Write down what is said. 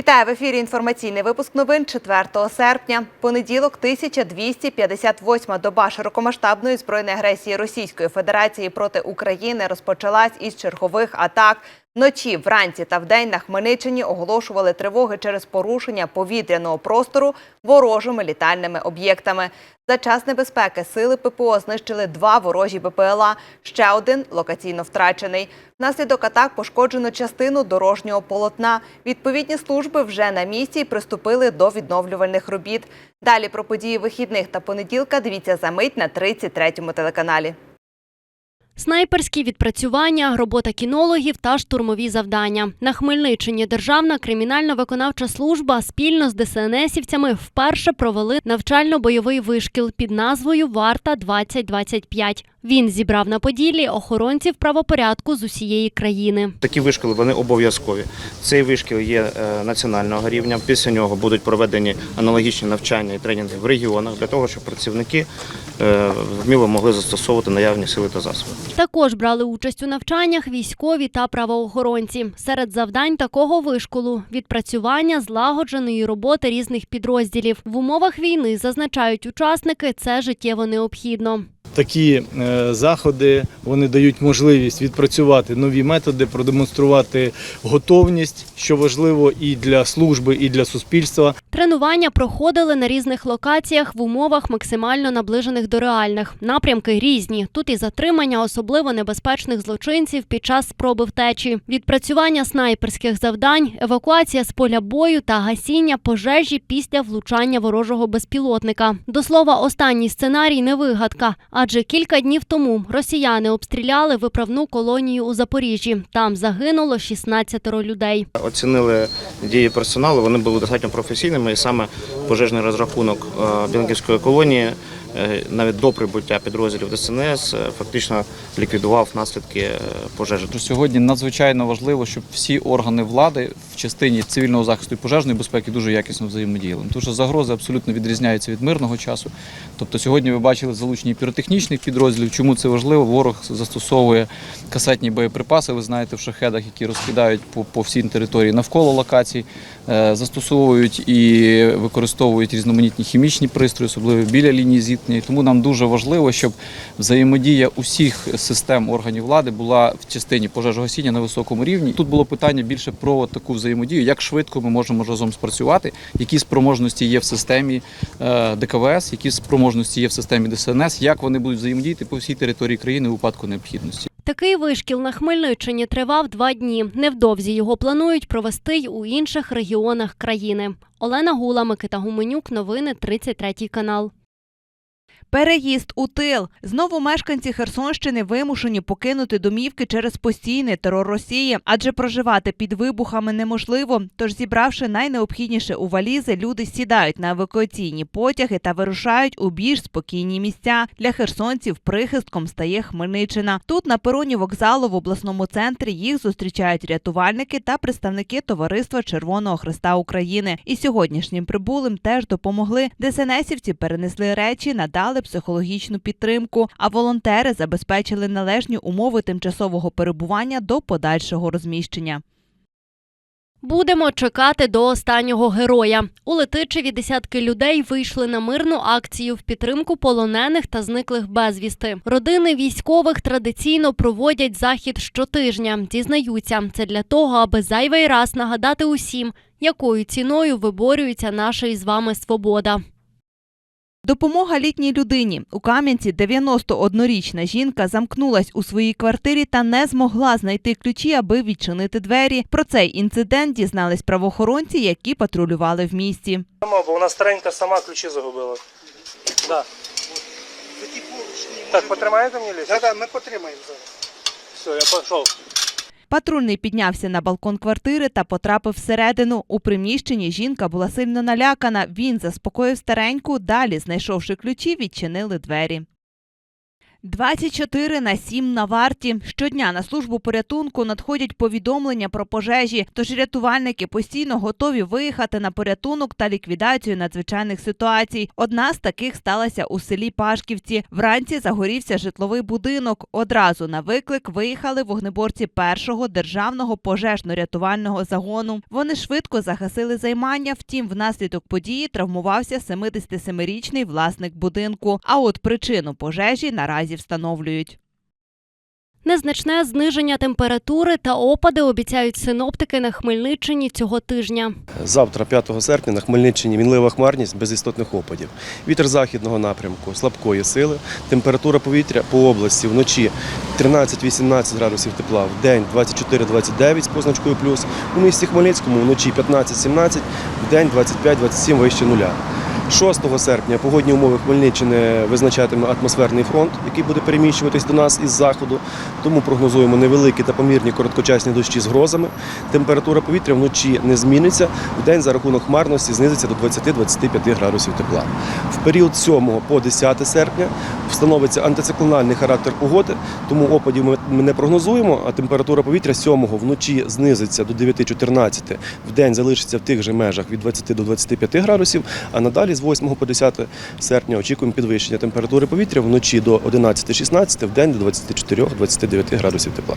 Вітаю в ефірі. Інформаційний випуск новин 4 серпня. Понеділок, 1258 доба широкомасштабної збройної агресії Російської Федерації проти України розпочалась із чергових атак. Вночі, вранці та вдень на Хмельниччині оголошували тривоги через порушення повітряного простору ворожими літальними об'єктами. За час небезпеки сили ППО знищили два ворожі БПЛА, ще один локаційно втрачений. Внаслідок атак пошкоджено частину дорожнього полотна. Відповідні служби вже на місці приступили до відновлювальних робіт. Далі про події вихідних та понеділка дивіться за мить на 33-му телеканалі. Снайперські відпрацювання, робота кінологів та штурмові завдання. На Хмельниччині Державна кримінально-виконавча служба спільно з ДСНСівцями вперше провели навчально-бойовий вишкіл під назвою Варта 2025 Він зібрав на Поділлі охоронців правопорядку з усієї країни. Такі вишколи вони обов'язкові. Цей вишкіл є е, національного рівня. Після нього будуть проведені аналогічні навчання і тренінги в регіонах для того, щоб працівники е, вміло могли застосовувати наявні сили та засоби. Також брали участь у навчаннях військові та правоохоронці. Серед завдань такого вишколу відпрацювання злагодженої роботи різних підрозділів в умовах війни зазначають учасники. Це життєво необхідно. Такі е, заходи вони дають можливість відпрацювати нові методи, продемонструвати готовність, що важливо і для служби, і для суспільства. Тренування проходили на різних локаціях в умовах максимально наближених до реальних. Напрямки різні. Тут і затримання особливо небезпечних злочинців під час спроби втечі, відпрацювання снайперських завдань, евакуація з поля бою та гасіння пожежі після влучання ворожого безпілотника. До слова, останній сценарій не вигадка, адже кілька днів тому росіяни обстріляли виправну колонію у Запоріжжі. Там загинуло 16 людей. Оцінили дії персоналу. Вони були достатньо професійними, і саме пожежний розрахунок е, Біланківської колонії. е, Навіть до прибуття підрозділів ДСНС е, фактично ліквідував наслідки пожежі. Сьогодні надзвичайно важливо, щоб всі органи влади в частині цивільного захисту і пожежної безпеки дуже якісно взаємодіяли. Тому що загрози абсолютно відрізняються від мирного часу. Тобто сьогодні ви бачили залучені піротехнічних підрозділів. Чому це важливо? Ворог застосовує касетні боєприпаси. Ви знаєте, в шахедах, які розкидають по, по всій території навколо локацій, Е, застосовують і використовують різноманітні хімічні пристрої, особливо біля лінії зіткнення. Тому нам дуже важливо, щоб взаємодія усіх систем органів влади була в частині пожежогасіння на високому рівні. Тут було питання більше про таку взаємодію, як швидко ми можемо разом спрацювати, які спроможності є в системі е, ДКВС, які спроможності є в системі ДСНС, як вони будуть взаємодіяти по всій території країни у випадку необхідності. Такий вишкіл на Хмельниччині тривав два дні. Невдовзі його планують провести й у інших регіонах країни. Олена Гула, Микита Гуменюк. Новини 33 канал. Переїзд у тил. Знову мешканці Херсонщини вимушені покинути домівки через постійний терор Росії, адже проживати під вибухами неможливо. Тож, зібравши найнеобхідніше у валізи, люди сідають на евакуаційні потяги та вирушають у більш спокійні місця. Для херсонців прихистком стає Хмельниччина. Тут на пероні вокзалу в обласному центрі їх зустрічають рятувальники та представники товариства Червоного Христа України. І сьогоднішнім прибулим теж допомогли. ДСНСівці перенесли речі, надали психологічну підтримку, а волонтери забезпечили належні умови тимчасового перебування до подальшого розміщення. Будемо чекати до останнього героя. У Летичеві десятки людей вийшли на мирну акцію в підтримку полонених та зниклих безвісти. Родини військових традиційно проводять захід щотижня. Дізнаються, це для того, аби зайвий раз нагадати усім, якою ціною виборюється наша із вами свобода. Допомога літній людині у Кам'янці 91-річна жінка замкнулась у своїй квартирі та не змогла знайти ключі, аби відчинити двері. Про цей інцидент дізнались правоохоронці, які патрулювали в місті. Сама, бо вона старенька сама ключі загубила. Да. Так, потримаєте мені ліс? Так, так, ми потримаємо зараз. Все, я пішов. Патрульний піднявся на балкон квартири та потрапив всередину. У приміщенні жінка була сильно налякана. Він заспокоїв стареньку. Далі, знайшовши ключі, відчинили двері. 24 на 7 на варті. Щодня на службу порятунку надходять повідомлення про пожежі, тож рятувальники постійно готові виїхати на порятунок та ліквідацію надзвичайних ситуацій. Одна з таких сталася у селі Пашківці. Вранці загорівся житловий будинок. Одразу на виклик виїхали вогнеборці першого державного пожежно-рятувального загону. Вони швидко загасили займання. Втім, внаслідок події травмувався 77-річний власник будинку. А от причину пожежі наразі встановлюють. Незначне зниження температури та опади обіцяють синоптики на Хмельниччині цього тижня. Завтра, 5 серпня, на Хмельниччині мінлива хмарність без істотних опадів. Вітер західного напрямку слабкої сили. Температура повітря по області вночі 13-18 градусів тепла, в день 24-29 з позначкою плюс. У місті Хмельницькому вночі 15-17, в день 25-27 вище нуля. 6 серпня погодні умови Хмельниччини визначатиме атмосферний фронт, який буде переміщуватись до нас із заходу. Тому прогнозуємо невеликі та помірні короткочасні дощі з грозами. Температура повітря вночі не зміниться. В день за рахунок хмарності знизиться до 20-25 градусів тепла. В період 7 по 10 серпня встановиться антициклональний характер погоди, тому опадів ми не прогнозуємо. А температура повітря 7 вночі знизиться до 9-14, в день залишиться в тих же межах від 20 до 25 градусів. А надалі з 8 по 10 серпня очікуємо підвищення температури повітря вночі до 11-16, в день до 24-29 градусів тепла.